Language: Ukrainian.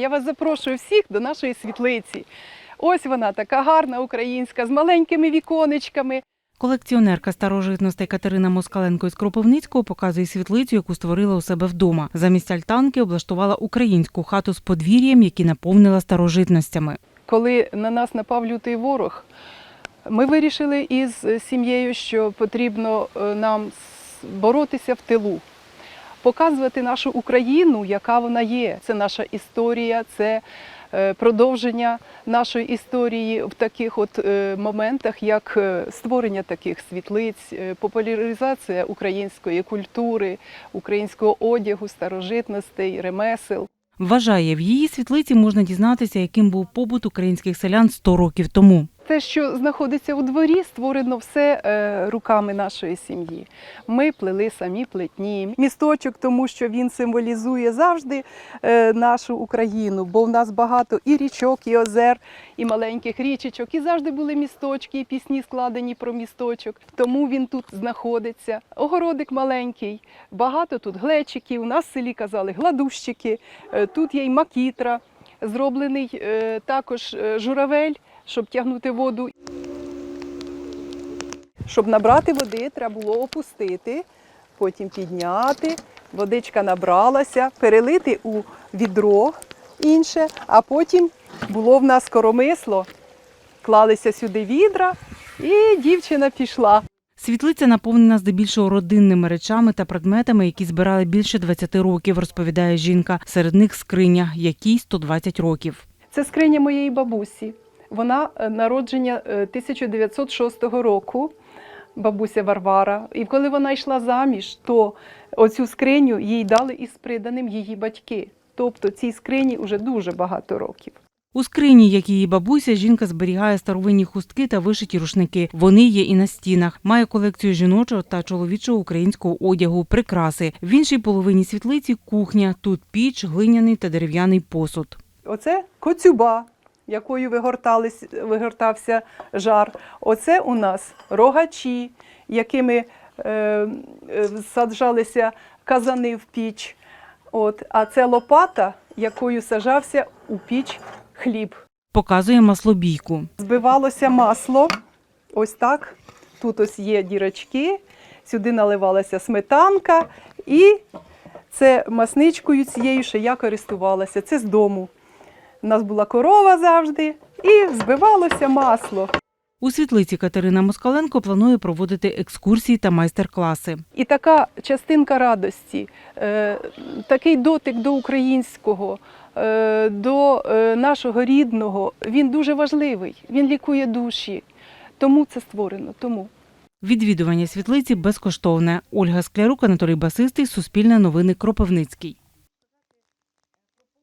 Я вас запрошую всіх до нашої світлиці. Ось вона така гарна українська з маленькими віконечками. Колекціонерка старожитностей Катерина Москаленко із Кропивницького показує світлицю, яку створила у себе вдома. Замість альтанки облаштувала українську хату з подвір'ям, які наповнила старожитностями. Коли на нас напав лютий ворог, ми вирішили із сім'єю, що потрібно е, нам боротися в тилу, показувати нашу Україну, яка вона є. Це наша історія, це е, продовження нашої історії в таких от е, моментах, як е, створення таких світлиць, популяризація української культури, українського одягу, старожитностей, ремесел. Вважає, в її світлиці можна дізнатися, яким був побут українських селян 100 років тому. Те, що знаходиться у дворі, створено все е, руками нашої сім'ї. Ми плели самі плетні. Місточок, тому що він символізує завжди е, нашу Україну, бо в нас багато і річок, і озер, і маленьких річечок, і завжди були місточки, і пісні складені про місточок. Тому він тут знаходиться. Огородик маленький, багато тут глечиків. У нас в селі казали гладущики. Е, Тут є й макітра, зроблений також журавель щоб тягнути воду. Щоб набрати води, треба було опустити, потім підняти, водичка набралася, перелити у відро інше, а потім було в нас коромисло, клалися сюди відра, і дівчина пішла. Світлиця наповнена здебільшого родинними речами та предметами, які збирали більше 20 років, розповідає жінка. Серед них скриня, якій 120 років. Це скриня моєї бабусі. Вона е, народження е, 1906 року, бабуся Варвара. І коли вона йшла заміж, то оцю скриню їй дали із приданим її батьки. Тобто цій скрині вже дуже багато років. У скрині, як її бабуся, жінка зберігає старовинні хустки та вишиті рушники. Вони є і на стінах. Має колекцію жіночого та чоловічого українського одягу, прикраси. В іншій половині світлиці кухня. Тут піч, глиняний та дерев'яний посуд. Оце коцюба, якою вигортався жар. Оце у нас рогачі, якими е, е, саджалися казани в піч. От, а це лопата, якою саджався у піч хліб. Показує маслобійку. Збивалося масло, ось так. Тут ось є дірочки, сюди наливалася сметанка, і це масничкою цією ще я користувалася. Це з дому. У нас була корова завжди, і збивалося масло. У світлиці Катерина Москаленко планує проводити екскурсії та майстер-класи. І така частинка радості, е, такий дотик до українського, е, до е, нашого рідного, він дуже важливий. Він лікує душі. Тому це створено. Тому. Відвідування світлиці безкоштовне. Ольга Склярук, Анатолій Басистий, Суспільне новини Кропивницький.